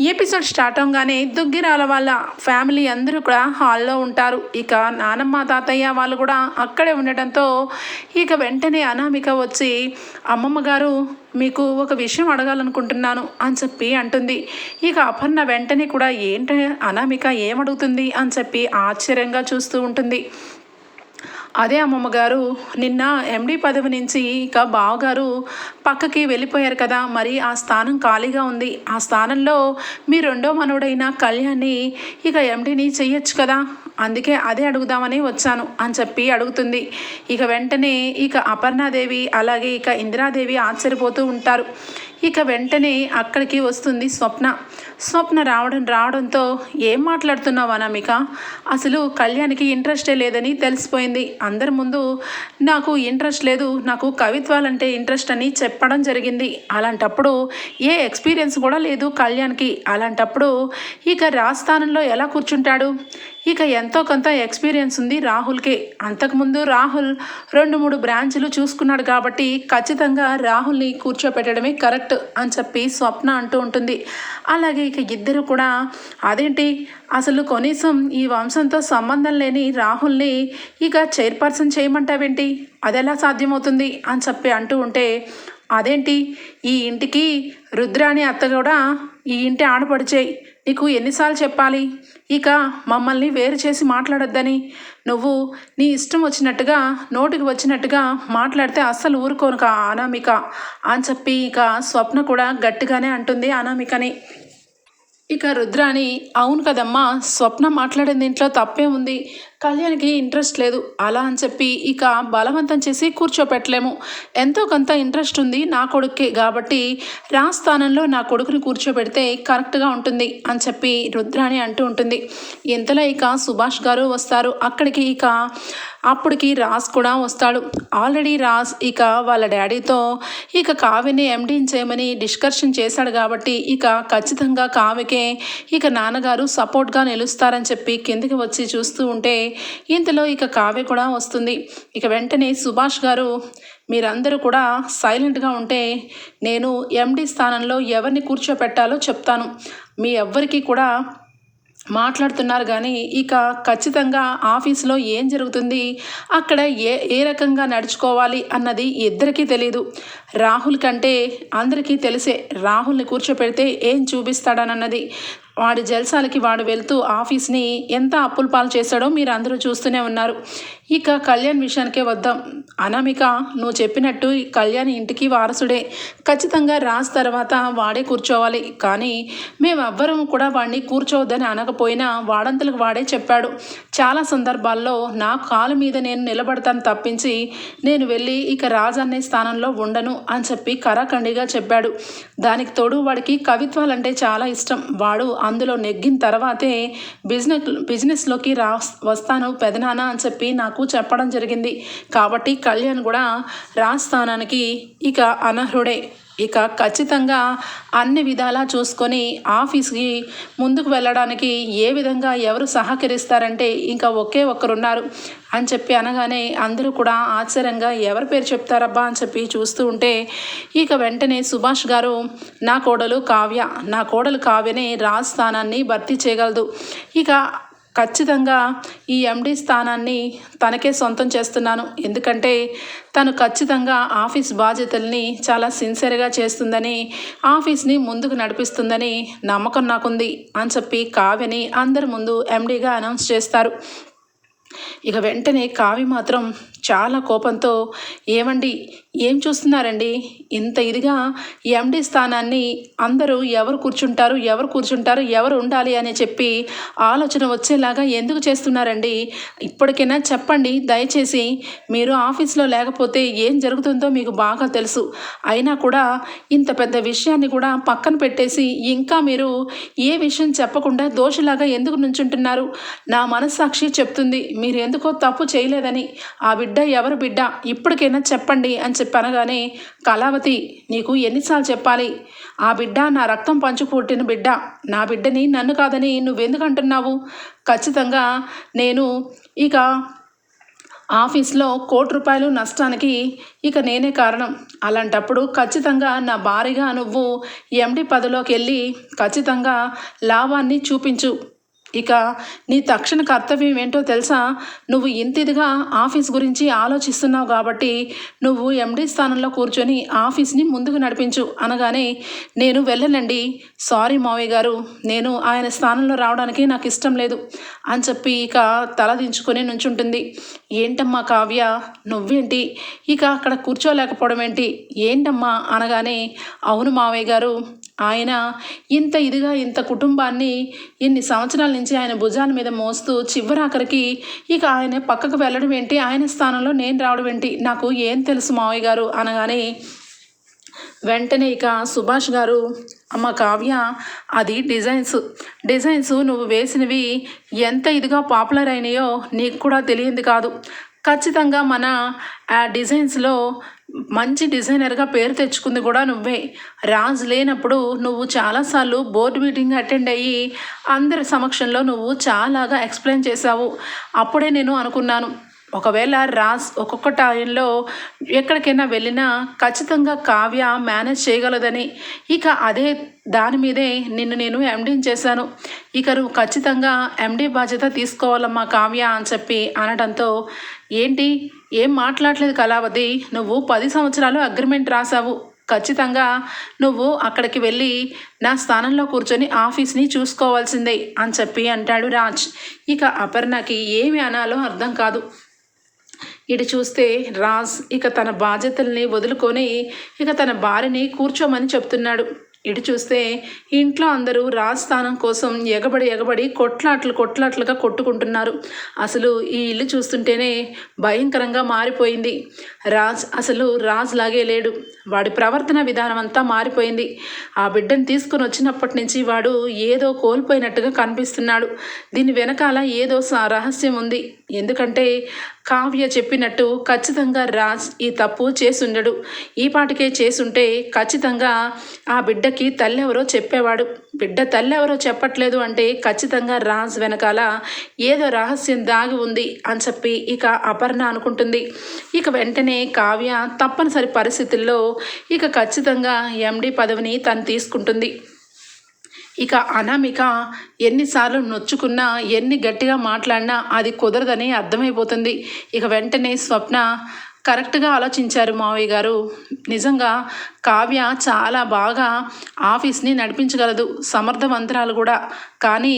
ఈ episode start అవగానే దుగ్గిరాల వాళ్ళ ఫ్యామిలీ అందరూ కూడా హాల్లో ఉంటారు. ఇక నానమ్మ తాతయ్య వాళ్ళు కూడా అక్కడే ఉండటంతో ఇక వెంటనే అనామిక వచ్చి అమ్మమ్మ గారు మీకు ఒక విషయం అడగాలనుకుంటున్నాను అని చెప్పి అంటుంది. ఇక అపర్ణ వెంటనే కూడా ఏంటి అనామిక ఏమడుగుతుంది? అని చెప్పి ఆశ్చర్యంగా చూస్తూ ఉంటుంది. అదే అమ్మమ్మ గారు నిన్న ఎండి పదవి నుంచి ఇక బావగారు పక్కకి వెళ్ళిపోయారు కదా మరి ఆ స్థానం ఖాళీగా ఉంది. ఆ స్థానంలో మీ రెండో మనవడైన కళ్యాణ్ని ఇక ఎండిని చెయ్యొచ్చు కదా? అందుకే అదే అడుగుదామని వచ్చాను అని చెప్పి అడుగుతుంది. ఇక వెంటనే ఇక అపర్ణాదేవి అలాగే ఇక ఇందిరాదేవి ఆశ్చర్యపోతూ ఉంటారు. ఇక వెంటనే అక్కడికి వస్తుంది స్వప్న. స్వప్న రావడం రావడంతో ఏం మాట్లాడుతున్నావు అనామిక? అసలు కళ్యాణ్కి ఇంట్రెస్టే లేదని తెలిసిపోయింది. అందరి ముందు నాకు ఇంట్రెస్ట్ లేదు నాకు కవిత్వాలంటే ఇంట్రెస్ట్ అని చెప్పడం జరిగింది. అలాంటప్పుడు ఏ ఎక్స్పీరియన్స్ కూడా లేదు కళ్యాణ్కి. అలాంటప్పుడు ఇక రాజస్థానంలో ఎలా కూర్చుంటాడు? ఇక ఎంతో కొంత ఎక్స్పీరియన్స్ ఉంది రాహుల్కి. అంతకుముందు రాహుల్ రెండు మూడు బ్రాంచ్లు చూసుకున్నాడు కాబట్టి ఖచ్చితంగా రాహుల్ని కూర్చోపెట్టడమే కరెక్ట్ అని చెప్పి స్వప్న అంటూ ఉంటుంది. అలాగే ఇక ఇద్దరు కూడా అదేంటి? అసలు కనీసం ఈ వంశంతో సంబంధం లేని రాహుల్ని ఇక చైర్పర్సన్ చేయమంటావేంటి? అది ఎలా సాధ్యమవుతుంది? అని చెప్పి అంటూ ఉంటే అదేంటి? ఈ ఇంటికి రుద్రాణి అత్త కూడా ఈ ఇంటి ఆడపడిచేయి నీకు ఎన్నిసార్లు చెప్పాలి? ఇక మమ్మల్ని వేరు చేసి మాట్లాడొద్దని. నువ్వు నీ ఇష్టం వచ్చినట్టుగా నోటికి వచ్చినట్టుగా మాట్లాడితే అస్సలు ఊరుకోను కా అనామిక అని చెప్పి ఇక స్వప్న కూడా గట్టిగానే అంటుంది అనామికని. ఇక రుద్రాని అవును కదమ్మా స్వప్న మాట్లాడిన దీంట్లో తప్పే ఉంది. కళ్యాణ్కి ఇంట్రెస్ట్ లేదు. అలా అని చెప్పి ఇక బలవంతం చేసి కూర్చోపెట్టలేము. ఎంతో కొంత ఇంట్రెస్ట్ ఉంది నా కొడుకే కాబట్టి రా స్థానంలో నా కొడుకుని కూర్చోబెడితే కరెక్ట్గా ఉంటుంది అని చెప్పి రుద్రాణి అంటూ ఉంటుంది. ఇంతలో ఇక సుభాష్ గారు వస్తారు. అక్కడికి ఇక అప్పటికి రాజ్ కూడా వస్తాడు. ఆల్రెడీ రాజ్ ఇక వాళ్ళ డాడీతో ఇక కావ్యని ఎండీని చేయమని డిస్కషన్ చేశాడు కాబట్టి ఇక ఖచ్చితంగా కావ్యకే ఇక నాన్నగారు సపోర్ట్గా నిలుస్తారని చెప్పి కిందికి వచ్చి చూస్తూ ఉంటే ఇంతలో ఇక కావ్య కూడా వస్తుంది. ఇక వెంటనే సుభాష్ గారు మీరందరూ కూడా సైలెంట్గా ఉంటే నేను ఎండి స్థానంలో ఎవరిని కూర్చోపెట్టాలో చెప్తాను. మీ ఎవ్వరికీ కూడా మాట్లాడుతున్నారు కానీ ఇక ఖచ్చితంగా ఆఫీస్లో ఏం జరుగుతుంది అక్కడ ఏ ఏ రకంగా నడుచుకోవాలి అన్నది ఇద్దరికీ తెలియదు రాహుల్ కంటే అందరికీ తెలిసే రాహుల్ని కూర్చోపెడితే ఏం చూపిస్తాడనన్నది వాడి జల్సాలకి వాడు వెళ్తూ ఆఫీస్ని ఎంత అప్పుల పాలు చేశాడో మీరు అందరూ చూస్తూనే ఉన్నారు. ఇక కళ్యాణ్ విషయానికే వద్దాం. అనామిక నువ్వు చెప్పినట్టు కళ్యాణ్ ఇంటికి వారసుడే. ఖచ్చితంగా రాజ్ తర్వాత వాడే కూర్చోవాలి. కానీ మేమెవ్వరం కూడా వాడిని కూర్చోవద్దని అనకపోయినా వాడంతలకు వాడే చెప్పాడు. చాలా సందర్భాల్లో నా కాలు మీద నేను నిలబడతాను తప్పించి నేను వెళ్ళి ఇక రాజు అనే స్థానంలో ఉండను అని చెప్పి కరాఖండిగా చెప్పాడు. దానికి తోడు వాడికి కవిత్వాలంటే చాలా ఇష్టం. వాడు అందులో నెగ్గిన తర్వాతే బిజినెస్ బిజినెస్లోకి రా వస్తాను పెదనాన్న అని చెప్పి నాకు చెప్పడం జరిగింది. కాబట్టి కళ్యాణ్ కూడా రాజస్థానానికి ఇక అనర్హుడే. ఇక ఖచ్చితంగా అన్ని విధాలా చూసుకొని ఆఫీస్కి ముందుకు వెళ్ళడానికి ఏ విధంగా ఎవరు సహకరిస్తారంటే ఇంకా ఒకే ఒక్కరున్నారు అని చెప్పి అనగానే అందరూ కూడా ఆశ్చర్యంగా ఎవరి పేరు చెప్తారబ్బా అని చెప్పి చూస్తూ ఉంటే ఇక వెంటనే సుభాష్ గారు నా కోడలు కావ్య నా కోడలు కావ్యనే రాజస్థానాన్ని భర్తీ చేయగలదు. ఇక ఖచ్చితంగా ఈ ఎండి స్థానాన్ని తనకే సొంతం చేస్తున్నాను. ఎందుకంటే తను ఖచ్చితంగా ఆఫీస్ బాధ్యతల్ని చాలా సిన్సియర్గా చేస్తుందని ఆఫీస్ని ముందుకు నడిపిస్తుందని నమ్మకం నాకుంది అని చెప్పి కావ్యని అందరి ముందు ఎండీగా అనౌన్స్ చేస్తారు. ఇక వెంటనే కావి మాత్రం చాలా కోపంతో ఏమండి ఏం చూస్తున్నారండి? ఇంత ఇదిగా ఎండి స్థానాన్ని అందరూ ఎవరు కూర్చుంటారు ఎవరు కూర్చుంటారు ఎవరు ఉండాలి అని చెప్పి ఆలోచన వచ్చేలాగా ఎందుకు చేస్తున్నారండి? ఇప్పటికైనా చెప్పండి దయచేసి మీరు ఆఫీస్లో లేకపోతే ఏం జరుగుతుందో మీకు బాగా తెలుసు. అయినా కూడా ఇంత పెద్ద విషయాన్ని కూడా పక్కన పెట్టేసి ఇంకా మీరు ఏ విషయం చెప్పకుండా దోషలాగా ఎందుకు నుంచుంటున్నారు? నా మనస్సాక్షి చెప్తుంది మీరు ఎందుకో తప్పు చేయలేదని. ఆ బిడ్డ ఎవరు బిడ్డ? ఇప్పటికైనా చెప్పండి అని చెప్పి అనగానే కళావతి నీకు ఎన్నిసార్లు చెప్పాలి? ఆ బిడ్డ నా రక్తం పంచు పుట్టిన బిడ్డ. నా బిడ్డని నన్ను కాదని నువ్వెందుకు అంటున్నావు ఖచ్చితంగా నేను ఇక ఆఫీస్లో కోటి రూపాయలు నష్టానికి ఇక నేనే కారణం. అలాంటప్పుడు ఖచ్చితంగా నా భార్యగా నువ్వు ఎండి పదలోకి వెళ్ళి ఖచ్చితంగా లాభాన్ని చూపించు. ఇక నీ తక్షణ కర్తవ్యం ఏంటో తెలుసా? నువ్వు ఇంత ఇదిగా ఆఫీస్ గురించి ఆలోచిస్తున్నావు కాబట్టి నువ్వు ఎండీ స్థానంలో కూర్చొని ఆఫీస్ని ముందుకు నడిపించు. అనగానే నేను వెళ్ళనండి. సారీ మావయ్య గారు నేను ఆయన స్థానంలో రావడానికి నాకు ఇష్టం లేదు అని చెప్పి ఇక తల దించుకొని నుంచుంటుంది. ఏంటమ్మా కావ్య నువ్వేంటి? ఇక అక్కడ కూర్చోలేకపోవడం ఏంటి? ఏంటమ్మా? అనగానే అవును మావయ్య గారు ఆయన ఇంత ఇదిగా ఇంత కుటుంబాన్ని ఇన్ని సంవత్సరాల నుంచి ఆయన భుజాల మీద మోస్తూ చివరాఖరికి ఇక ఆయన పక్కకు వెళ్ళడం ఏంటి? ఆయన స్థానంలో నేను రావడం ఏంటి? నాకు ఏం తెలుసు మావయ్య గారు? అనగానే వెంటనే ఇక సుభాష్ గారు అమ్మ కావ్య అది డిజైన్స్. డిజైన్స్ నువ్వు వేసినవి ఎంత ఇదిగా పాపులర్ అయినాయో నీకు కూడా తెలియంది కాదు. ఖచ్చితంగా మన ఆ డిజైన్స్లో మంచి డిజైనర్గా పేరు తెచ్చుకుంది కూడా నువ్వే. రాజ్ లేనప్పుడు నువ్వు చాలాసార్లు బోర్డు మీటింగ్ అటెండ్ అయ్యి అందరి సమక్షంలో నువ్వు చాలాగా ఎక్స్ప్లెయిన్ చేశావు. అప్పుడే నేను అనుకున్నాను ఒకవేళ రాజ్ ఒక్కొక్క టైంలో ఎక్కడికైనా వెళ్ళినా ఖచ్చితంగా కావ్య మేనేజ్ చేయగలదని. ఇక అదే దాని మీదే నిన్ను నేను ఎండీని చేశాను. ఇక నువ్వు ఖచ్చితంగా ఎండీ బాధ్యత తీసుకోవాలమ్మా కావ్య అని చెప్పి అనడంతో ఏంటి? ఏం మాట్లాడలేదు కళావతి. నువ్వు పది సంవత్సరాలు అగ్రిమెంట్ రాసావు ఖచ్చితంగా నువ్వు అక్కడికి వెళ్ళి నా స్థానంలో కూర్చొని ఆఫీస్ని చూసుకోవాల్సిందే అని చెప్పి అంటాడు రాజ్. ఇక అపర్ణకి ఏమి అనాలో అర్థం కాదు. ఇటు చూస్తే రాజ్ ఇక తన బాధ్యతల్ని వదులుకొని ఇక తన భార్యని కూర్చోమని చెప్తున్నాడు. ఇటు చూస్తే ఇంట్లో అందరూ రాజ్ స్థానం కోసం ఎగబడి ఎగబడి కొట్లాట్లు కొట్లాట్లుగా కొట్టుకుంటున్నారు. అసలు ఈ ఇల్లు చూస్తుంటేనే భయంకరంగా మారిపోయింది. రాజ్ అసలు రాజ్ లాగే లేడు. వాడి ప్రవర్తన విధానం అంతా మారిపోయింది. ఆ బిడ్డను తీసుకుని వచ్చినప్పటి నుంచి వాడు ఏదో కోల్పోయినట్టుగా కనిపిస్తున్నాడు. దీని వెనకాల ఏదో స- రహస్యం ఉంది. ఎందుకంటే కావ్య చెప్పినట్టు ఖచ్చితంగా రాజ్ ఈ తప్పు చేసుండడు. ఈ పాటికే చేసుంటే ఖచ్చితంగా ఆ బిడ్డకి తల్లెవరో ఎవరో చెప్పేవాడు. బిడ్డ తల్లి ఎవరో చెప్పట్లేదు అంటే ఖచ్చితంగా రాజ్ వెనకాల ఏదో రహస్యం దాగి ఉంది అని చెప్పి ఇక అపర్ణ అనుకుంటుంది. ఇక వెంటనే కావ్య తప్పనిసరి పరిస్థితుల్లో ఇక ఖచ్చితంగా ఎండి పదవిని తను తీసుకుంటుంది. ఇక అనామిక ఎన్నిసార్లు నొచ్చుకున్నా ఎన్ని గట్టిగా మాట్లాడినా అది కుదరదని అర్థమైపోతుంది. ఇక వెంటనే స్వప్న కరెక్ట్గా ఆలోచించారు మావయ్య గారు. నిజంగా కావ్య చాలా బాగా ఆఫీస్ని నడిపించగలదు సమర్థవంతరాలు కూడా. కానీ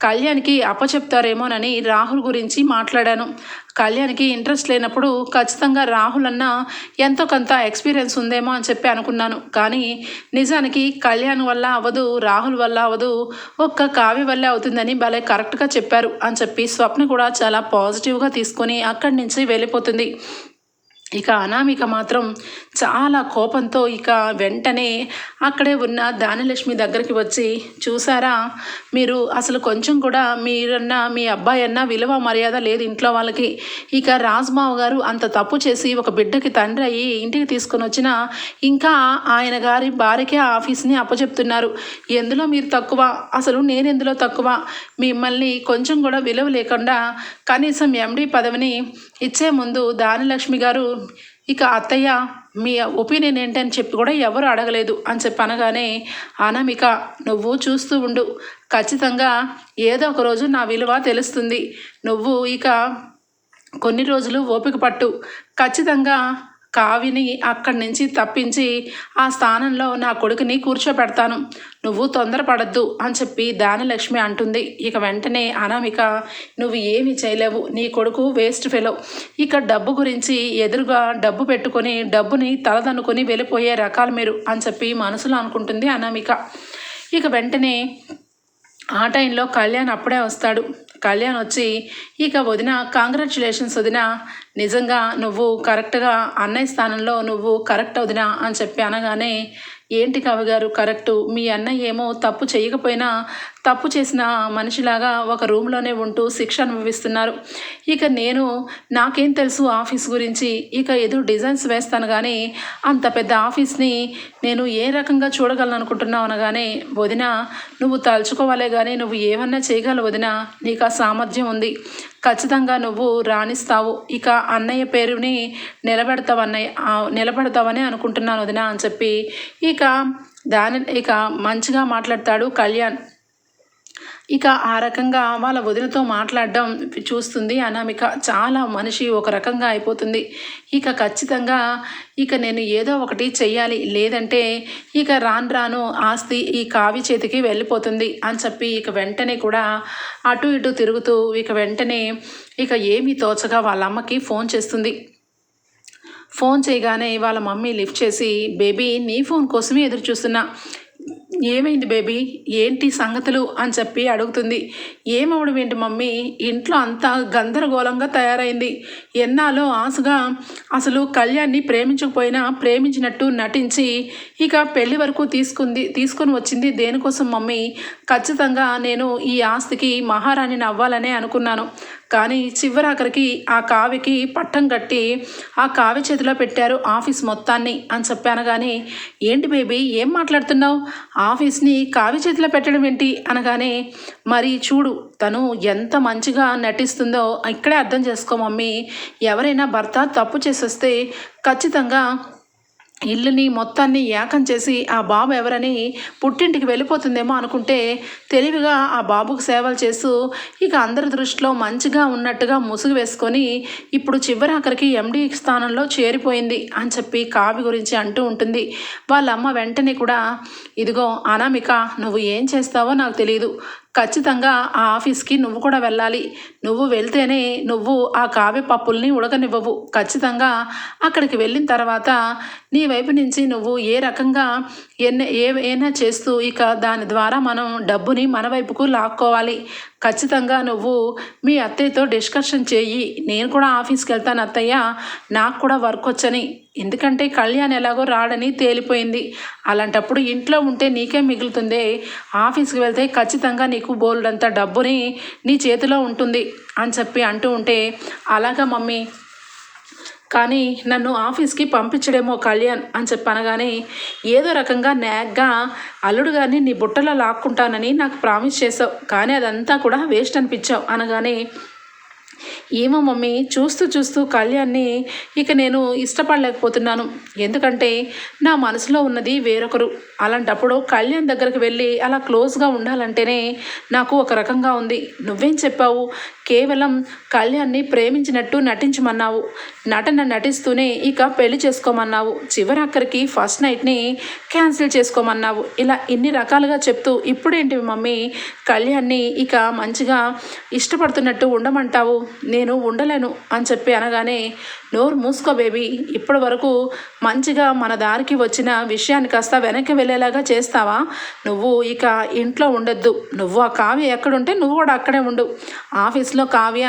కళ్యాణ్కి అప్పచెప్తారేమోనని రాహుల్ గురించి మాట్లాడాను. కళ్యాణ్కి ఇంట్రెస్ట్ లేనప్పుడు ఖచ్చితంగా రాహుల్ అన్న ఎంతో కొంత ఎక్స్పీరియన్స్ ఉందేమో అని చెప్పి అనుకున్నాను. కానీ నిజానికి కళ్యాణ్ వల్ల అవ్వదు రాహుల్ వల్ల అవ్వదు ఒక్క కావ్య వల్లే అవుతుందని భలే కరెక్ట్గా చెప్పారు అని చెప్పి స్వప్న కూడా చాలా పాజిటివ్గా తీసుకొని అక్కడి నుంచి వెళ్ళిపోతుంది. ఇక అనామిక మాత్రం చాలా కోపంతో ఇక వెంటనే అక్కడే ఉన్న దానిలక్ష్మి దగ్గరికి వచ్చి చూసారా మీరు అసలు కొంచెం కూడా మీరన్నా మీ అబ్బాయి అన్నా విలువ మర్యాద లేదు ఇంట్లో వాళ్ళకి. ఇక రాజ్మావు గారు అంత తప్పు చేసి ఒక బిడ్డకి తండ్రి అయ్యి ఇంటికి తీసుకొని వచ్చిన ఇంకా ఆయన గారి భార్యకే ఆఫీస్ని అప్పచెప్తున్నారు. ఎందులో మీరు తక్కువ? అసలు నేను ఎందులో తక్కువ? మిమ్మల్ని కొంచెం కూడా విలువ లేకుండా కనీసం ఎండి పదవిని ఇచ్చే ముందు దానిలక్ష్మి గారు ఇక అత్తయ్య మీ ఒపీనియన్ ఏంటని చెప్పి కూడా ఎవరు అడగలేదు అని చెప్పి అనగానే అనామిక నువ్వు చూస్తూ ఉండు. ఖచ్చితంగా ఏదో ఒక రోజు నా విలువ తెలుస్తుంది. నువ్వు ఇక కొన్ని రోజులు ఓపిక పట్టు. ఖచ్చితంగా కావిని అక్కడి నుంచి తప్పించి ఆ స్థానంలో నా కొడుకుని కూర్చోబెడతాను నువ్వు తొందరపడద్దు అని చెప్పి దానలక్ష్మి అంటుంది. ఇక వెంటనే అనామిక నువ్వు ఏమి చేయలేవు. నీ కొడుకు వేస్ట్ ఫెలో. ఇక డబ్బు గురించి ఎదురుగా డబ్బు పెట్టుకొని డబ్బుని తలదన్నుకొని వెళ్ళిపోయే రకాలు మీరు అని చెప్పి మనసులో అనుకుంటుంది అనామిక. ఇక వెంటనే ఆ టైంలో కళ్యాణ్ అప్పుడే వస్తాడు. కళ్యాణ్ వచ్చి ఇక వదిన కాంగ్రాచులేషన్స్ వదిన. నిజంగా నువ్వు కరెక్ట్గా అన్నయ్య స్థానంలో నువ్వు కరెక్ట్ వదిన అని చెప్పి అనగానే ఏంటి కవి గారు కరెక్టు? మీ అన్నయ్య ఏమో తప్పు చేయకపోయినా తప్పు చేసిన మనిషిలాగా ఒక రూమ్లోనే ఉంటూ శిక్ష అనుభవిస్తున్నారు. ఇక నేను నాకేం తెలుసు ఆఫీస్ గురించి. ఇక ఏదో డిజైన్స్ వేస్తాను కానీ అంత పెద్ద ఆఫీస్ని నేను ఏ రకంగా చూడగలను అనుకుంటున్నావు అనగానే వదిన నువ్వు తలుచుకోవాలే కానీ నువ్వు ఏమన్నా చేయగలవు వదిన. నీకు ఆ సామర్థ్యం ఉంది. ఖచ్చితంగా నువ్వు రాణిస్తావు. ఇక అన్నయ్య పేరుని నిలబెడతావు అన్నయ్య నిలబెడతావని అనుకుంటున్నాను వదిన అని చెప్పి ఇక దాని ఇక మంచిగా మాట్లాడతాడు కళ్యాణ్. ఇక ఆ రకంగా వాళ్ళ వదినతో మాట్లాడడం చూస్తుంది అనామిక. చాలా మనిషి ఒక రకంగా అయిపోతుంది. ఇక ఖచ్చితంగా ఇక నేను ఏదో ఒకటి చెయ్యాలి. లేదంటే ఇక రాను రాను ఆస్తి ఈ కావి చేతికి వెళ్ళిపోతుంది అని చెప్పి ఇక వెంటనే కూడా అటు ఇటు తిరుగుతూ ఇక వెంటనే ఇక ఏమీ తోచగా వాళ్ళ అమ్మకి ఫోన్ చేస్తుంది. ఫోన్ చేయగానే వాళ్ళ మమ్మీ లిఫ్ట్ చేసి బేబీ నీ ఫోన్ కోసమే ఎదురు చూస్తున్నా ఏమైంది బేబీ? ఏంటి సంగతులు అని చెప్పి అడుగుతుంది. ఏమవడం ఏంటి మమ్మీ? ఇంట్లో అంతా గందరగోళంగా తయారైంది. ఎన్నాలో ఆశగా అసలు కళ్యాణ్ని ప్రేమించకపోయినా ప్రేమించినట్టు నటించి ఇక పెళ్ళి వరకు తీసుకుంది తీసుకొని వచ్చింది దేనికోసం మమ్మీ? ఖచ్చితంగా నేను ఈ ఆస్తికి మహారాణిని అవ్వాలనే అనుకున్నాను. కానీ చివరాఖరికి ఆ కావికి పట్టం కట్టి ఆ కావి చేతిలో పెట్టారు ఆఫీస్ మొత్తాన్ని అని చెప్పాను కానీ ఏంటి బేబీ ఏం మాట్లాడుతున్నావు? ఆఫీస్ని కావి చేతిలో పెట్టడం ఏంటి? అనగానే మరి చూడు తను ఎంత మంచిగా నటిస్తుందో ఇక్కడే అర్థం చేసుకో మమ్మీ. ఎవరైనా భర్త తప్పు చేసేస్తే ఖచ్చితంగా ఇల్లుని మొత్తాన్ని ఏకం చేసి ఆ బాబు ఎవరని పుట్టింటికి వెళ్ళిపోతుందేమో అనుకుంటే తెలివిగా ఆ బాబుకు సేవలు చేస్తూ ఇక అందరి దృష్టిలో మంచిగా ఉన్నట్టుగా ముసుగు వేసుకొని ఇప్పుడు చివరాఖరికి ఎండి స్థానంలో చేరిపోయింది అని చెప్పి కావి గురించి అంటూ ఉంటుంది. వాళ్ళ అమ్మ వెంటనే కూడా ఇదిగో అనామిక నువ్వు ఏం చేస్తావో నాకు తెలియదు ఖచ్చితంగా ఆ ఆఫీస్కి నువ్వు కూడా వెళ్ళాలి. నువ్వు వెళ్తేనే నువ్వు ఆ కావ్య పప్పుల్ని ఉడకనివ్వవు. ఖచ్చితంగా అక్కడికి వెళ్ళిన తర్వాత నీ వైపు నుంచి నువ్వు ఏ రకంగా ఎన్న ఏమైనా చేస్తూ ఇక దాని ద్వారా మనం డబ్బుని మన వైపుకు లాక్కోవాలి. ఖచ్చితంగా నువ్వు మీ అత్తయ్యతో డిస్కషన్ చేయి. నేను కూడా ఆఫీస్కి వెళ్తాను అత్తయ్య. నాకు కూడా వర్క్ వచ్చని. ఎందుకంటే కళ్యాణ్ ఎలాగో రాడని తేలిపోయింది. అలాంటప్పుడు ఇంట్లో ఉంటే నీకే మిగులుతుంది. ఆఫీస్కి వెళ్తే ఖచ్చితంగా నీకు బోల్డంత డబ్బుని నీ చేతిలో ఉంటుంది అని చెప్పి అంటూ ఉంటే అలాగా మమ్మీ కానీ నన్ను ఆఫీస్కి పంపించడేమో కళ్యాణ్ అని చెప్పనగానే ఏదో రకంగా నాగ్గా అల్లుడు గారిని నీ బుట్టలో లాక్కుంటానని నాకు ప్రామిస్ చేసావు కానీ అదంతా కూడా వేస్ట్ అనిపించావు అనగానే ఏమో మమ్మీ చూస్తూ చూస్తూ కళ్యాణ్ని ఇక నేను ఇష్టపడలేకపోతున్నాను. ఎందుకంటే నా మనసులో ఉన్నది వేరొకరు. అలాంటప్పుడు కళ్యాణ్ దగ్గరికి వెళ్ళి అలా క్లోజ్గా ఉండాలంటేనే నాకు ఒక రకంగా ఉంది. నువ్వేం చెప్పావు? కేవలం కళ్యాణ్ని ప్రేమించినట్టు నటించమన్నావు. నటన నటిస్తూనే ఇక పెళ్ళి చేసుకోమన్నావు. చివరాఖరికి ఫస్ట్ నైట్ని క్యాన్సిల్ చేసుకోమన్నావు. ఇలా ఇన్ని రకాలుగా చెప్తూ ఇప్పుడేంటి మమ్మీ? కళ్యాణ్ని ఇక మంచిగా ఇష్టపడుతున్నట్టు ఉండమంటావు. నేను ఉండలేను అని చెప్పి అనగానే నోరు మూసుకో బేబీ ఇప్పటి వరకు మంచిగా మన దారికి వచ్చిన విషయాన్ని కాస్త వెనక్కి వెళ్ళేలాగా చేస్తావా? నువ్వు ఇక ఇంట్లో ఉండొద్దు. నువ్వు ఆ కావ్య ఎక్కడుంటే నువ్వు కూడా అక్కడే ఉండు. ఆఫీస్లో కావ్య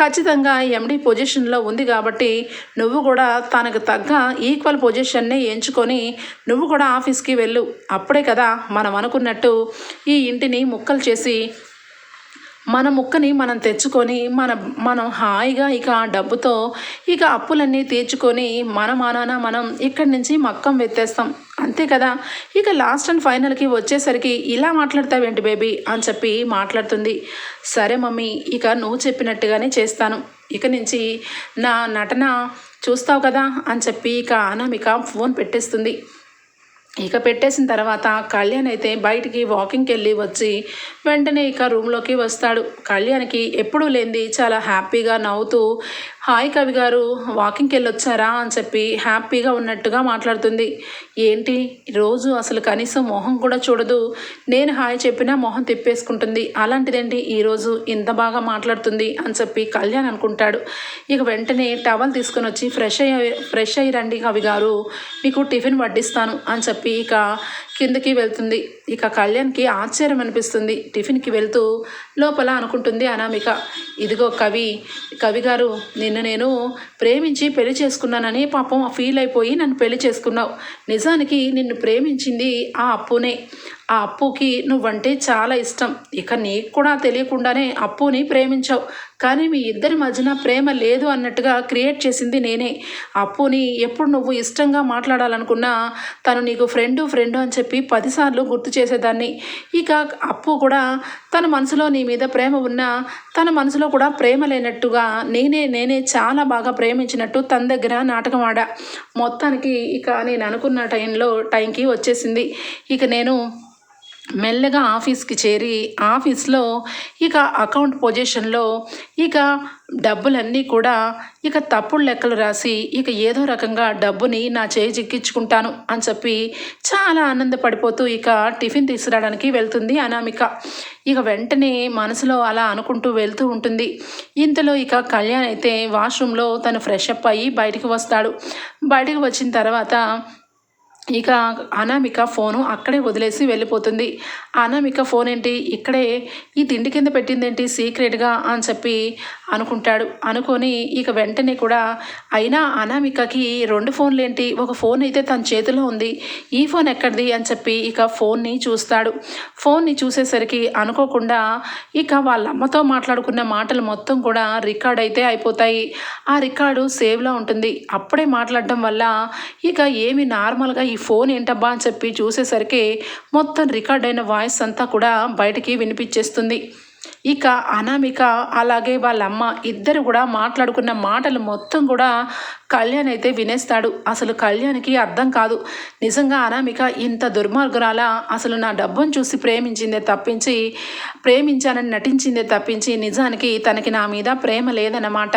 ఖచ్చితంగా ఎండి పొజిషన్లో ఉంది కాబట్టి నువ్వు కూడా తనకు తగ్గ ఈక్వల్ పొజిషన్నే ఎంచుకొని నువ్వు కూడా ఆఫీస్కి వెళ్ళు. అప్పుడే కదా మనం అనుకున్నట్టు ఈ ఇంటిని ముక్కలు చేసి మన ముక్కని మనం తెచ్చుకొని మన మనం హాయిగా ఇక ఆ డబ్బుతో ఇక అప్పులన్నీ తీర్చుకొని మన మానాన మనం ఇక్కడి నుంచి మక్కం వెత్తేస్తాం. అంతే కదా? ఇక లాస్ట్ అండ్ ఫైనల్కి వచ్చేసరికి ఇలా మాట్లాడతావేంటి బేబీ? అని చెప్పి మాట్లాడుతుంది. సరే మమ్మీ ఇక నువ్వు చెప్పినట్టుగానే చేస్తాను. ఇక నుంచి నా నటన చూస్తావు కదా? అని చెప్పి ఇక అనామిక ఫోన్ పెట్టేస్తుంది. ఇక పెట్టేసిన తర్వాత కళ్యాణ్ అయితే బయటికి వాకింగ్కి వెళ్ళి వచ్చి వెంటనే ఇక రూమ్లోకి వస్తాడు. కళ్యాణ్కి ఎప్పుడూ లేనిది చాలా హ్యాపీగా నవ్వుతూ హాయ్ కవి గారు వాకింగ్కి వెళ్ళొచ్చారా అని చెప్పి హ్యాపీగా ఉన్నట్టుగా మాట్లాడుతుంది. ఏంటి? రోజు అసలు కనీసం మొహం కూడా చూడదు. నేను హాయ్ చెప్పినా మొహం తిప్పేసుకుంటుంది. అలాంటిదేంటి? ఈరోజు ఇంత బాగా మాట్లాడుతుంది అని చెప్పి కళ్యాణ్ అనుకుంటాడు. ఇక వెంటనే టవల్ తీసుకొని వచ్చి ఫ్రెష్ అయ్యి ఫ్రెష్ అయ్యి రండి కవి గారు మీకు టిఫిన్ వడ్డిస్తాను అని చెప్పి ఇక కిందకి వెళ్తుంది. ఇక కళ్యాణ్కి ఆశ్చర్యం అనిపిస్తుంది. టిఫిన్కి వెళ్తూ లోపల అనుకుంటుంది అనామిక. ఇదిగో కవి కవి గారు నిన్ను నేను ప్రేమించి పెళ్ళి చేసుకున్నానని పాపం ఫీల్ అయిపోయి నన్ను పెళ్ళి చేసుకున్నావు. నిజానికి నిన్ను ప్రేమించింది ఆ అప్పునే. ఆ అప్పుకి నువ్వంటే చాలా ఇష్టం. ఇక నీకు కూడా తెలియకుండానే అప్పుని ప్రేమించావు. కానీ మీ ఇద్దరి మధ్యన ప్రేమ లేదు అన్నట్టుగా క్రియేట్ చేసింది నేనే. అప్పుని ఎప్పుడు నువ్వు ఇష్టంగా మాట్లాడాలనుకున్నా తను నీకు ఫ్రెండు ఫ్రెండు అని చెప్పి పదిసార్లు గుర్తు చేసేదాన్ని. ఇక అప్పు కూడా తన మనసులో నీ మీద ప్రేమ ఉన్నా తన మనసులో కూడా ప్రేమ లేనట్టుగా నేనే నేనే చాలా బాగా ప్రేమించినట్టు తన దగ్గర నాటకం ఆడా. మొత్తానికి ఇక నేను అనుకున్న టైంలో టైంకి వచ్చేసింది. ఇక నేను మెల్లగా ఆఫీస్కి చేరి ఆఫీస్లో ఇక అకౌంట్ పొజిషన్లో ఇక డబ్బులన్నీ కూడా ఇక తప్పుడు లెక్కలు రాసి ఇక ఏదో రకంగా డబ్బుని నా చేయి చిక్కించుకుంటాను అని చెప్పి చాలా ఆనందపడిపోతూ ఇక టిఫిన్ తీసుకురావడానికి వెళ్తుంది అనామిక. ఇక వెంటనే మనసులో అలా అనుకుంటూ వెళ్తూ ఉంటుంది. ఇంతలో ఇక కళ్యాణ్ అయితే వాష్రూమ్లో తను ఫ్రెష్ అప్ అయ్యి బయటికి వస్తాడు. బయటికి వచ్చిన తర్వాత ఇక అనామిక ఫోను అక్కడే వదిలేసి వెళ్ళిపోతుంది. అనామిక ఫోన్ ఏంటి? ఇక్కడే ఈ తిండి కింద పెట్టిందేంటి సీక్రెట్గా అని చెప్పి అనుకుంటాడు. అనుకొని ఇక వెంటనే కూడా అయినా అనామికకి రెండు ఫోన్లు ఏంటి ఒక ఫోన్ అయితే తన చేతిలో ఉంది. ఈ ఫోన్ ఎక్కడిది? అని చెప్పి ఇక ఫోన్ని చూస్తాడు. ఫోన్ని చూసేసరికి అనుకోకుండా ఇక వాళ్ళ అమ్మతో మాట్లాడుకున్న మాటలు మొత్తం కూడా రికార్డ్ అయితే అయిపోతాయి. ఆ రికార్డు సేవ్లో ఉంటుంది. అప్పుడే మాట్లాడడం వల్ల ఇక ఏమి నార్మల్గా ఈ ఫోన్ ఏంటబ్బా అని చెప్పి చూసేసరికి మొత్తం రికార్డ్ అయిన వాయిస్ అంతా కూడా బయటికి వినిపించేస్తుంది. ఇక అనామిక అలాగే వాళ్ళ అమ్మ ఇద్దరు కూడా మాట్లాడుకున్న మాటలు మొత్తం కూడా కళ్యాణ్ అయితే వినేస్తాడు. అసలు కళ్యాణ్కి అర్థం కాదు. నిజంగా అనామిక ఇంత దుర్మార్గురాల? అసలు నా డబ్బును చూసి ప్రేమించిందే తప్పించి ప్రేమించానని నటించిందే తప్పించి నిజానికి తనకి నా మీద ప్రేమ లేదన్నమాట.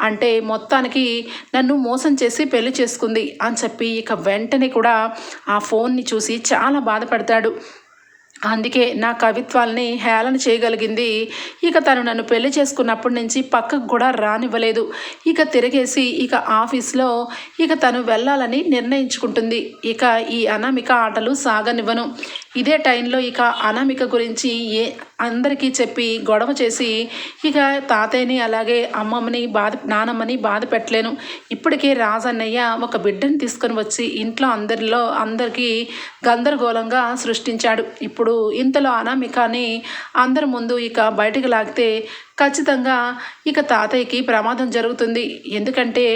అంటే మొత్తానికి నన్ను మోసం చేసి పెళ్ళి చేసుకుంది అని చెప్పి ఇక వెంటనే కూడా ఆ ఫోన్ని చూసి చాలా బాధపడతాడు. అందుకే నా కవిత్వాల్ని హేళన చేయగలిగింది. ఇక తను నన్ను పెళ్ళి చేసుకున్నప్పటి నుంచి పక్కకు కూడా రానివ్వలేదు. ఇక తిరిగేసి ఇక ఆఫీస్లో ఇక తను వెళ్ళాలని నిర్ణయించుకుంటుంది. ఇక ఈ అనామిక ఆటలు సాగనివ్వను. ఇదే టైంలో ఇక అనామిక గురించి ఏ అందరికీ చెప్పి గొడవ చేసి ఇక తాతయ్యని అలాగే అమ్మమ్మని బాధ నానమ్మని బాధ పెట్టలేను. ఇప్పటికే రాజన్నయ్య ఒక బిడ్డని తీసుకొని వచ్చి ఇంట్లో అందరిలో అందరికీ గందరగోళంగా సృష్టించాడు. ఇప్పుడు ఇంతలో అనామికని అందరి ముందు ఇక బయటకు లాగితే ఖచ్చితంగా ఇక తాతయ్యకి ప్రమాదం జరుగుతుంది. ఎందుకంటే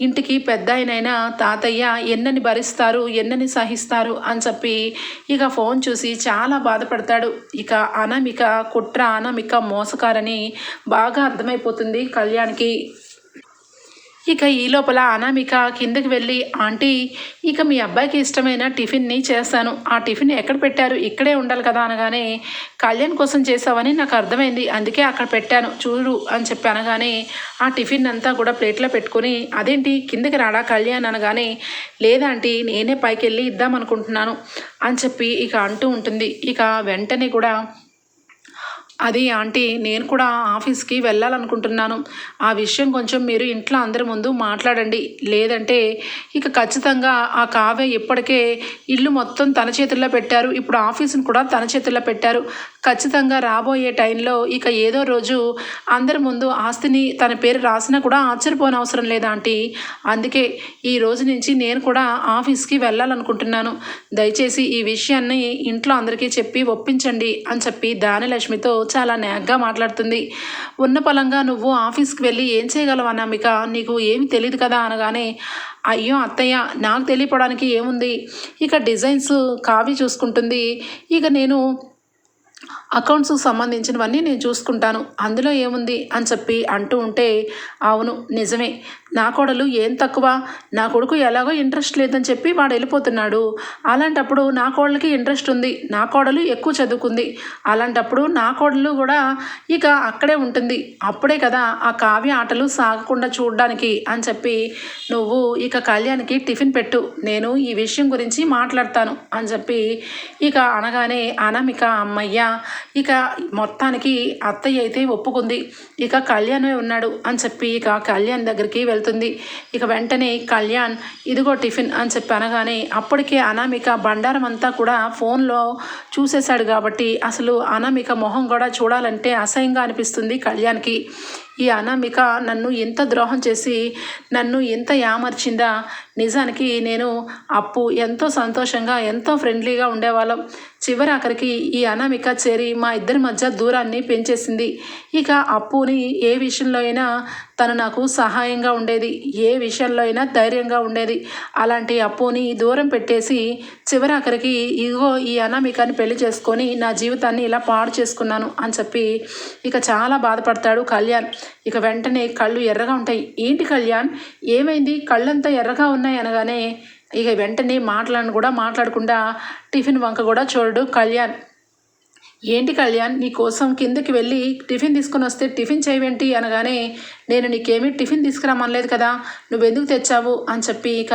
ఇంటికి పెద్ద ఆయనైనా తాతయ్య ఎన్నని భరిస్తారు ఎన్నని సహిస్తారు అని చెప్పి ఇక ఫోన్ చూసి చాలా బాధపడతాడు. ఇక అనామిక కుట్ర అనామిక మోసకారని బాగా అర్థమైపోతుంది కళ్యాణ్కి. ఇక ఈ లోపల అనామిక కిందకి వెళ్ళి ఆంటీ ఇక మీ అబ్బాయికి ఇష్టమైన టిఫిన్ని చేస్తాను. ఆ టిఫిన్ ఎక్కడ పెట్టారు? ఇక్కడే ఉండాలి కదా అనగానే కళ్యాణ్ కోసం చేసావని నాకు అర్థమైంది. అందుకే అక్కడ పెట్టాను. చూడు అని చెప్పి అనగానే ఆ టిఫిన్ అంతా కూడా ప్లేట్లో పెట్టుకొని అదేంటి? కిందకి రాడా కళ్యాణ్? అనగానే లేదంటీ నేనే పైకి వెళ్ళి ఇద్దాం అనుకుంటున్నాను అని చెప్పి ఇక అంటూ ఉంటుంది. ఇక వెంటనే కూడా అది ఆంటీ నేను కూడా ఆఫీస్కి వెళ్ళాలనుకుంటున్నాను. ఆ విషయం కొంచెం మీరు ఇంట్లో అందరి ముందు మాట్లాడండి. లేదంటే ఇక ఖచ్చితంగా ఆ కావ్య ఇప్పటికే ఇల్లు మొత్తం తన చేతుల్లో పెట్టారు. ఇప్పుడు ఆఫీసును కూడా తన చేతుల్లో పెట్టారు. ఖచ్చితంగా రాబోయే టైంలో ఇక ఏదో రోజు అందరి ముందు ఆస్తిని తన పేరు రాసినా కూడా ఆశ్చర్యపోని అవసరం లేదాంటి అందుకే ఈ రోజు నుంచి నేను కూడా ఆఫీస్కి వెళ్ళాలనుకుంటున్నాను. దయచేసి ఈ విషయాన్ని ఇంట్లో అందరికీ చెప్పి ఒప్పించండి అని చెప్పి దానిలక్ష్మితో చాలా నేగ్గా మాట్లాడుతుంది. ఉన్న పలంగా నువ్వు ఆఫీస్కి వెళ్ళి ఏం చేయగలవు అనామిక? నీకు ఏమి తెలియదు కదా అనగానే అయ్యో అత్తయ్య నాకు తెలియపడానికి ఏముంది? ఇక డిజైన్స్ కావి చూసుకుంటుంది. ఇక నేను అకౌంట్స్కి సంబంధించినవన్నీ నేను చూసుకుంటాను. అందులో ఏముంది? అని చెప్పి అంటూ ఉంటే అవును నిజమే. నా కోడలు ఏం తక్కువ? నా కొడుకు ఎలాగో ఇంట్రెస్ట్ లేదని చెప్పి వాడు వెళ్ళిపోతున్నాడు. అలాంటప్పుడు నా కోడలికి ఇంట్రెస్ట్ ఉంది. నా కోడలు ఎక్కువ చదువుకుంది. అలాంటప్పుడు నా కోడలు కూడా ఇక అక్కడే ఉంటుంది. అప్పుడే కదా ఆ కావ్య ఆటలు సాగకుండా చూడడానికి అని చెప్పి నువ్వు ఇక కళ్యాణ్కి టిఫిన్ పెట్టు. నేను ఈ విషయం గురించి మాట్లాడతాను అని చెప్పి ఇక అనగానే అనామిక అమ్మయ్య ఇక మొత్తానికి అత్తయ్య అయితే ఒప్పుకుంది. ఇక కళ్యాణమే ఉన్నాడు అని చెప్పి ఇక కళ్యాణ్ దగ్గరికి వెళ్తుంది. ఇక వెంటనే కళ్యాణ్ ఇదిగో టిఫిన్ అని చెప్పి అనగానే అప్పటికే అనామిక బండారం అంతా కూడా ఫోన్లో చూసేశాడు కాబట్టి అసలు అనామిక మొహం కూడా చూడాలంటే అసహ్యంగా అనిపిస్తుంది కళ్యాణ్కి. ఈ అనామిక నన్ను ఎంత ద్రోహం చేసి నన్ను ఎంత యామర్చిందా? నిజానికి నేను అప్పు ఎంతో సంతోషంగా ఎంతో ఫ్రెండ్లీగా ఉండేవాళ్ళం. చివరి ఆఖరికి ఈ అనామిక చేరి మా ఇద్దరి మధ్య దూరాన్ని పెంచేసింది. ఇక అప్పుని ఏ విషయంలో అయినా తను నాకు సహాయంగా ఉండేది. ఏ విషయంలో అయినా ధైర్యంగా ఉండేది. అలాంటి అప్పుని దూరం పెట్టేసి చివరి ఆఖరికి ఇదిగో ఈ అనామికని పెళ్ళి చేసుకొని నా జీవితాన్ని ఇలా పాడు చేసుకున్నాను అని చెప్పి ఇక చాలా బాధపడతాడు కళ్యాణ్. ఇక వెంటనే కళ్ళు ఎర్రగా ఉంటాయి. ఏంటి కళ్యాణ్? ఏమైంది? కళ్ళంతా ఎర్రగా ఉన్నాయి అనగానే ఇక వెంటనే మాటలను కూడా మాట్లాడకుండా టిఫిన్ వంక కూడా చూడడు కళ్యాణ్. ఏంటి కళ్యాణ్? నీ కోసం కిందకి వెళ్ళి టిఫిన్ తీసుకుని వస్తే టిఫిన్ చేయవేంటి? అనగానే నేను నీకేమీ టిఫిన్ తీసుకురామనలేదు కదా నువ్వెందుకు తెచ్చావు? అని చెప్పి ఇక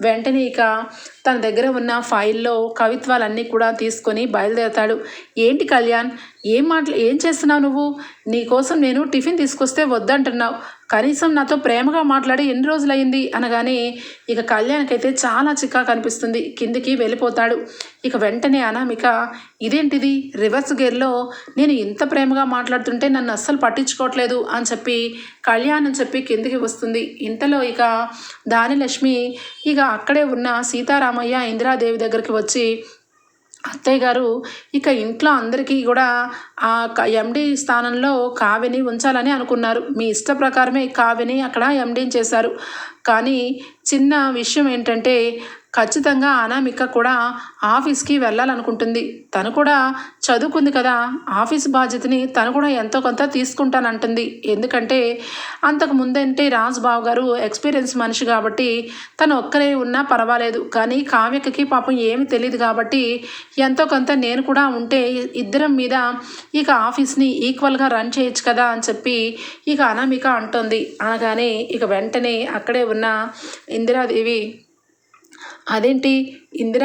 వెంటనే ఇక తన దగ్గర ఉన్న ఫైల్లో కవిత్వాలన్నీ కూడా తీసుకొని బయలుదేరతాడు. ఏంటి కళ్యాణ్ ఏం మాట్లా ఏం చేస్తున్నావు నువ్వు? నీ కోసం నేను టిఫిన్ తీసుకొస్తే వద్దంటున్నావు. కనీసం నాతో ప్రేమగా మాట్లాడి ఎన్ని రోజులైంది అనగానే ఇక కళ్యాణ్కైతే చాలా చిక్కా కనిపిస్తుంది కిందికి వెళ్ళిపోతాడు. ఇక వెంటనే అనామిక ఇదేంటిది? రివర్స్ గేర్లో నేను ఇంత ప్రేమగా మాట్లాడుతుంటే నన్ను అస్సలు పట్టించుకోవట్లేదు అని చెప్పి కళ్యాణ్ అని చెప్పి కిందికి వస్తుంది. ఇంతలో ఇక దానిలక్ష్మి ఇక అక్కడే ఉన్న సీతారామయ్య ఇందిరాదేవి దగ్గరికి వచ్చి అత్తయ్య గారు ఇక ఇంట్లో అందరికీ కూడా ఆ ఎండి స్థానంలో కావ్యని ఉంచాలని అనుకున్నారు. మీ ఇష్ట ప్రకారమే కావ్యని అక్కడ ఎండీని చేశారు. కానీ చిన్న విషయం ఏంటంటే ఖచ్చితంగా అనామిక కూడా ఆఫీస్కి వెళ్ళాలనుకుంటుంది. తను కూడా చదువుకుంది కదా ఆఫీస్ బాధ్యతని తను కూడా ఎంతో కొంత తీసుకుంటానంటుంది. ఎందుకంటే అంతకు ముందంటే రాజ్బాబు గారు ఎక్స్పీరియన్స్ మనిషి కాబట్టి తను ఒక్కరే ఉన్నా పర్వాలేదు. కానీ కావ్యకి పాపం ఏమి తెలియదు కాబట్టి ఎంతో కొంత నేను కూడా ఉంటే ఇద్దరం మీద ఇక ఆఫీస్ని ఈక్వల్గా రన్ చేయొచ్చు కదా అని చెప్పి ఇక అనామిక అంటుంది. అనగానే ఇక వెంటనే అక్కడే ఉన్న ఇందిరాదేవి అదేంటి? ఇందిర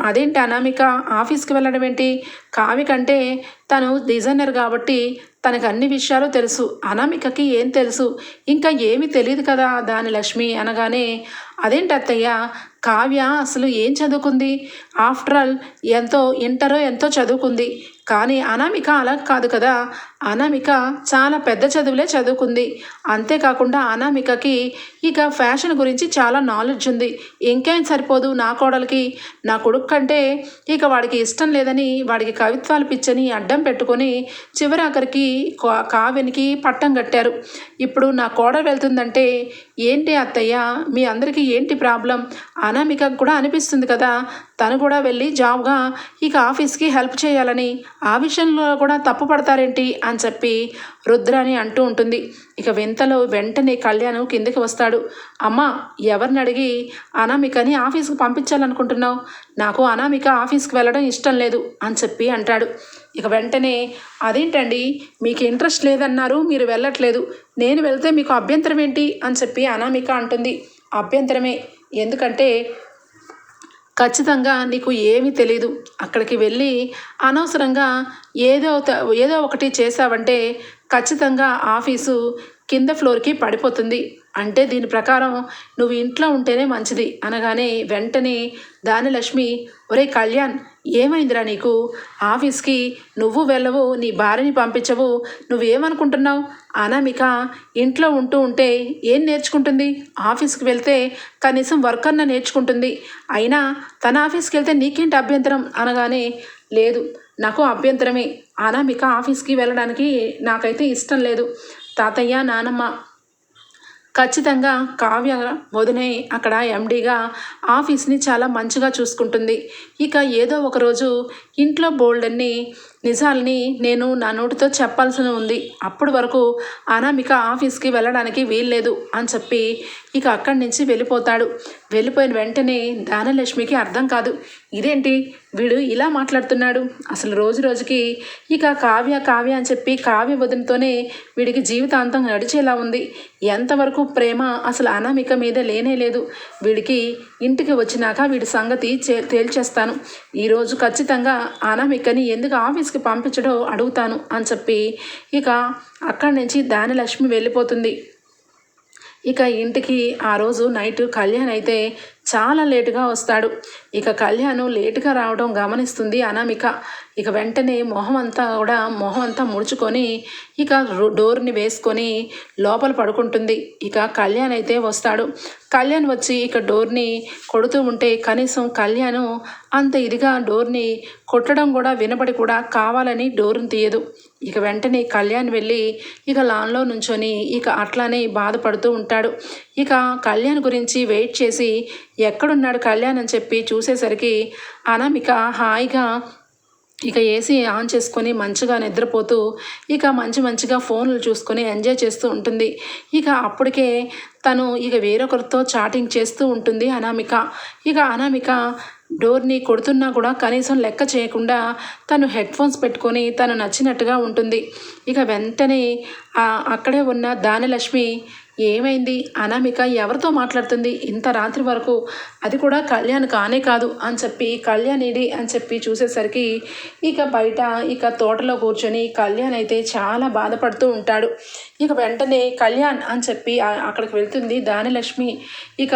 అదేంటి అనామిక ఆఫీస్కి వెళ్ళడం ఏంటి? కావ్య కంటే తను డిజైనర్ కాబట్టి తనకు అన్ని విషయాలు తెలుసు. అనామికకి ఏం తెలుసు? ఇంకా ఏమీ తెలియదు కదా దాని లక్ష్మి అనగానే అదేంటి అత్తయ్య? కావ్య అసలు ఏం చదువుకుంది? ఆఫ్టర్ ఆల్ ఎంతో ఇంటరో ఎంతో చదువుకుంది. కానీ అనామిక అలా కాదు కదా. అనామిక చాలా పెద్ద చదువులే చదువుకుంది. అంతేకాకుండా అనామికకి ఇక ఫ్యాషన్ గురించి చాలా నాలెడ్జ్ ఉంది. ఇంకేం సరిపోదు నా కోడలికి. నా కొడుకు కంటే ఇక వాడికి ఇష్టం లేదని వాడికి కవిత్వాలు పిచ్చని అడ్డం పెట్టుకొని చివరి ఆఖరికి కావ్యనికి పట్టం కట్టారు. ఇప్పుడు నా కోడలు వెళ్తుందంటే ఏంటి అత్తయ్య మీ అందరికీ ఏంటి ప్రాబ్లం? అనామికకు కూడా అనిపిస్తుంది కదా. తను కూడా వెళ్ళి జాబ్గా ఇక ఆఫీస్కి హెల్ప్ చేయాలని. ఆ విషయంలో కూడా తప్పు పడతారేంటి అని చెప్పి రుద్రాని అంటూ ఉంటుంది. ఇక వింతలో వెంటనే కళ్యాణ్ కిందకి వస్తాడు. అమ్మ ఎవరిని అడిగి అనామికని ఆఫీస్కి పంపించాలనుకుంటున్నావు? నాకు అనామిక ఆఫీస్కి వెళ్ళడం ఇష్టం లేదు అని చెప్పి అంటాడు. ఇక వెంటనే అదేంటండి? మీకు ఇంట్రెస్ట్ లేదన్నారు మీరు వెళ్ళట్లేదు. నేను వెళ్తే మీకు అభ్యంతరం ఏంటి? అని చెప్పి అనామిక అంటుంది. అభ్యంతరమే. ఎందుకంటే ఖచ్చితంగా నీకు ఏమీ తెలీదు. అక్కడికి వెళ్ళి అనవసరంగా ఏదో ఏదో ఒకటి చేసావంటే ఖచ్చితంగా ఆఫీసు కింద ఫ్లోర్కి పడిపోతుంది. అంటే దీని ప్రకారం నువ్వు ఇంట్లో ఉంటేనే మంచిది అనగానే వెంటనే దానిలక్ష్మి ఒరే కళ్యాణ్ ఏమైందిరా నీకు? ఆఫీస్కి నువ్వు వెళ్ళవు నీ భార్యని పంపించవు నువ్వేమనుకుంటున్నావు? అనామిక ఇంట్లో ఉంటూ ఉంటే ఏం నేర్చుకుంటుంది? ఆఫీస్కి వెళ్తే కనీసం వర్క్ అన్న నేర్చుకుంటుంది. అయినా తన ఆఫీస్కి వెళ్తే నీకేంటి అభ్యంతరం? అనగానే లేదు నాకు అభ్యంతరమే. అనామిక ఆఫీస్కి వెళ్ళడానికి నాకైతే ఇష్టం లేదు. తాతయ్య నానమ్మ ఖచ్చితంగా కావ్య వదినే అక్కడ ఎండీగా ఆఫీస్ని చాలా మంచిగా చూసుకుంటుంది. ఇక ఏదో ఒకరోజు ఇంట్లో బోల్డన్ని నిజాల్ని నేను నా నోటితో చెప్పాల్సి ఉంది. అప్పటి వరకు అనామిక ఆఫీస్కి వెళ్ళడానికి వీల్లేదు అని చెప్పి ఇక అక్కడి నుంచి వెళ్ళిపోతాడు. వెళ్ళిపోయిన వెంటనే దానలక్ష్మికి అర్థం కాదు. ఇదేంటి? వీడు ఇలా మాట్లాడుతున్నాడు. అసలు రోజు రోజుకి ఇక కావ్య కావ్య అని చెప్పి కావ్య వదనతోనే వీడికి జీవితాంతం నడిచేలా ఉంది. ఎంతవరకు ప్రేమ అసలు అనామిక మీద లేనే లేదు. వీడికి ఇంటికి వచ్చినాక వీడి సంగతి చే తేల్చేస్తాను. ఈరోజు ఖచ్చితంగా అనామికని ఎందుకు ఆఫీస్కి పంపించడో అడుగుతాను అని చెప్పి ఇక అక్కడి నుంచి దానిలక్ష్మి వెళ్ళిపోతుంది. ఇక ఇంటికి ఆ రోజు నైట్ కళ్యాణ్ అయితే చాలా లేటుగా వస్తాడు. ఇక కళ్యాణ్ లేటుగా రావడం గమనిస్తుంది అనామిక. ఇక వెంటనే మొహం అంతా కూడా మొహం అంతా ముడుచుకొని ఇక రో- డోర్ని వేసుకొని లోపల పడుకుంటుంది. ఇక కళ్యాణ్ అయితే వస్తాడు. కళ్యాణ్ వచ్చి ఇక డోర్ని కొడుతూ ఉంటే కనీసం కళ్యాణ్ అంత ఇదిగా డోర్ని కొట్టడం కూడా వినబడి కూడా కావాలని డోర్ని తీయదు. ఇక వెంటనే కళ్యాణ్ వెళ్ళి ఇక లాన్లో నుంచొని ఇక అట్లానే బాధపడుతూ ఉంటాడు. ఇక కళ్యాణ్ గురించి వెయిట్ చేసి ఎక్కడున్నాడు కళ్యాణ్ అని చెప్పి చూసేసరికి అనామిక హాయిగా ఇక ఏసీ ఆన్ చేసుకొని మంచిగా నిద్రపోతూ ఇక మంచి మంచిగా ఫోన్లు చూసుకొని ఎంజాయ్ చేస్తూ ఉంటుంది. ఇక అప్పటికే తను ఇక వేరొకరితో చాటింగ్ చేస్తూ ఉంటుంది అనామిక. ఇక అనామిక డోర్ని కొడుతున్నా కూడా కనీసం లెక్క చేయకుండా తను హెడ్ ఫోన్స్ పెట్టుకొని తను నచ్చినట్టుగా ఉంటుంది. ఇక వెంటనే అక్కడే ఉన్న దానిలక్ష్మి ఏమైంది? అనామిక ఎవరితో మాట్లాడుతుంది? ఇంత రాత్రి వరకు అది కూడా కళ్యాణ్ కానే కాదు అని చెప్పి కళ్యాణిడి అని చెప్పి చూసేసరికి ఇక బయట ఇక తోటలో కూర్చొని కళ్యాణ్ అయితే చాలా బాధపడుతూ ఉంటాడు. ఇక వెంటనే కళ్యాణ్ అని చెప్పి అక్కడికి వెళ్తుంది దానిలక్ష్మి. ఇక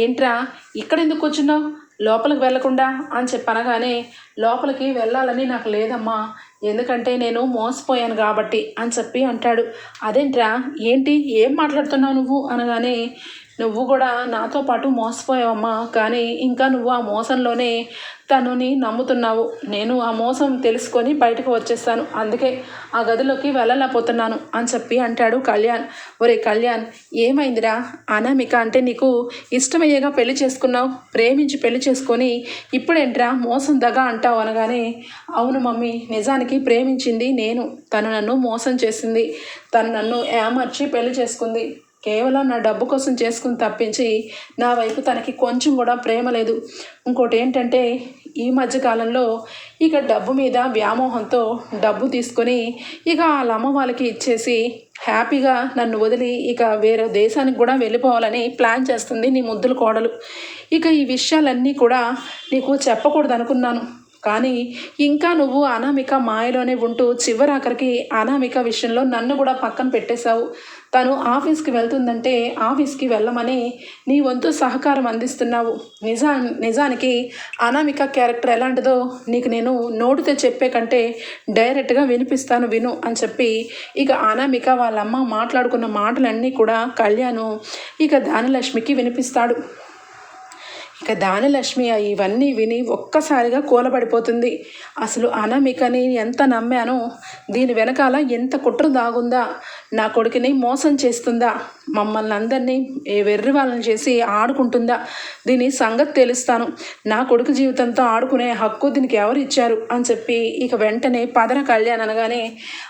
ఏంట్రా? ఇక్కడ ఎందుకు కూర్చున్నావు? లోపలికి వెళ్ళకుండా అని చెప్పి అనగానే లోపలికి వెళ్ళాలని నాకు లేదమ్మా. ఎందుకంటే నేను మోసపోయాను కాబట్టి అని చెప్పి అంటాడు. అదేంట్రా? ఏంటి? ఏం మాట్లాడుతున్నావు నువ్వు? అనగానే నువ్వు కూడా నాతో పాటు మోసపోయావమ్మా. కానీ ఇంకా నువ్వు ఆ మోసంలోనే తనుని నమ్ముతున్నావు. నేను ఆ మోసం తెలుసుకొని బయటకు వచ్చేస్తాను. అందుకే ఆ గదిలోకి వెళ్ళలేకపోతున్నాను అని చెప్పి అంటాడు కళ్యాణ్. ఒరే కళ్యాణ్ ఏమైందిరా? అనామిక అంటే నీకు ఇష్టమయ్యేగా పెళ్ళి చేసుకున్నావు. ప్రేమించి పెళ్ళి చేసుకొని ఇప్పుడేంట్రా మోసం దగా అంటావు అనగానే అవును మమ్మీ నిజానికి ప్రేమించింది నేను. తను నన్ను మోసం చేసింది. తను నన్ను ఏమర్చి పెళ్ళి చేసుకుంది. కేవలం నా డబ్బు కోసం చేసుకుని తప్పించి నా వైపు తనకి కొంచెం కూడా ప్రేమ లేదు. ఇంకోటి ఏంటంటే ఈ మధ్యకాలంలో ఇక డబ్బు మీద వ్యామోహంతో డబ్బు తీసుకొని ఇక వాళ్ళ అమ్మ వాళ్ళకి ఇచ్చేసి హ్యాపీగా నన్ను వదిలి ఇక వేరే దేశానికి కూడా వెళ్ళిపోవాలని ప్లాన్ చేస్తుంది నీ ముద్దుల కోడలు. ఇక ఈ విషయాలన్నీ కూడా నీకు చెప్పకూడదు అనుకున్నాను కానీ ఇంకా నువ్వు అనామిక మాయలోనే ఉంటూ చివరాఖరికి అనామిక విషయంలో నన్ను కూడా పక్కన పెట్టేశావు. తను ఆఫీస్కి వెళ్తుందంటే ఆఫీస్కి వెళ్ళమని నీ వంతు సహకారం అందిస్తున్నావు. నిజా నిజానికి అనామిక క్యారెక్టర్ ఎలాంటిదో నీకు నేను నోటితో చెప్పే కంటే డైరెక్ట్గా వినిపిస్తాను విను అని చెప్పి ఇక అనామిక వాళ్ళమ్మ మాట్లాడుకున్న మాటలన్నీ కూడా కళ్యాణ్ ఇక ధానలక్ష్మికి వినిపిస్తాడు. ఇక దానలక్ష్మి ఇవన్నీ విని ఒక్కసారిగా కూలబడిపోతుంది. అసలు అనామికని ఎంత నమ్మానో దీని వెనకాల ఎంత కుట్ర దాగుందా నా కొడుకుని మోసం చేస్తుందా మమ్మల్ని అందరినీ వెర్రి వాళ్ళని చేసి ఆడుకుంటుందా దీని సంగతి తెలుస్తాను. నా కొడుకు జీవితంతో ఆడుకునే హక్కు దీనికి ఎవరు ఇచ్చారు అని చెప్పి ఇక వెంటనే పదన కళ్యాణ్ అనగానే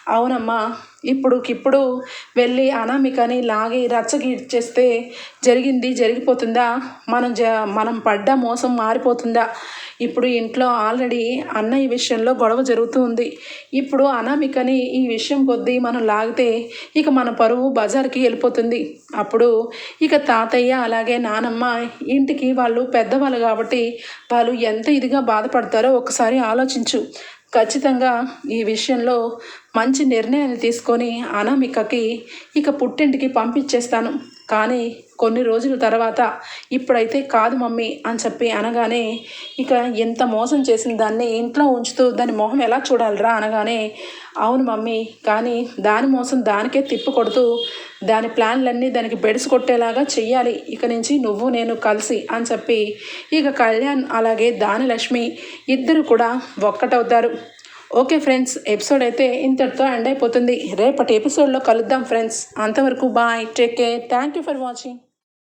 అవునమ్మా ఇప్పుడుకిప్పుడు వెళ్ళి అనామికని లాగి రచ్చగిచ్చేస్తే జరిగింది జరిగిపోతుందా? మనం జ మనం పడ్డ మోసం మారిపోతుందా? ఇప్పుడు ఇంట్లో ఆల్రెడీ అన్నయ్య విషయంలో గొడవ జరుగుతూ ఉంది ఇప్పుడు అనామికని ఈ విషయం కొద్దీ మనం లాగితే ఇక మన పరువు బజార్కి వెళ్ళిపోతుంది. అప్పుడు ఇక తాతయ్య అలాగే నానమ్మ ఇంటికి వాళ్ళు పెద్దవాళ్ళు కాబట్టి వాళ్ళు ఎంత ఇదిగా బాధపడతారో ఒకసారి ఆలోచించు. ఖచ్చితంగా ఈ విషయంలో మంచి నిర్ణయాలు తీసుకొని అనామికకి ఇక పుట్టింటికి పంపించేస్తాను. కానీ కొన్ని రోజుల తర్వాత ఇప్పుడైతే కాదు మమ్మీ అని చెప్పి అనగానే ఇక ఎంత మోసం చేసిన దాన్ని ఇంట్లో ఉంచుతూ దాని మొహం ఎలా చూడాలిరా అనగానే అవును మమ్మీ కానీ దాని మోసం దానికే తిప్పు కొడుతూ దాని ప్లాన్లన్నీ దానికి బెడిసి కొట్టేలాగా చెయ్యాలి. ఇక నుంచి నువ్వు నేను కలిసి అని చెప్పి ఇక కళ్యాణ్ అలాగే దానిలక్ష్మి ఇద్దరు కూడా ఒక్కటవుతారు. ఓకే ఫ్రెండ్స్ ఎపిసోడ్ అయితే ఇంతటితో ఎండ్ అయిపోతుంది. రేపటి ఎపిసోడ్లో కలుద్దాం ఫ్రెండ్స్. అంతవరకు bye take care thank you for watching.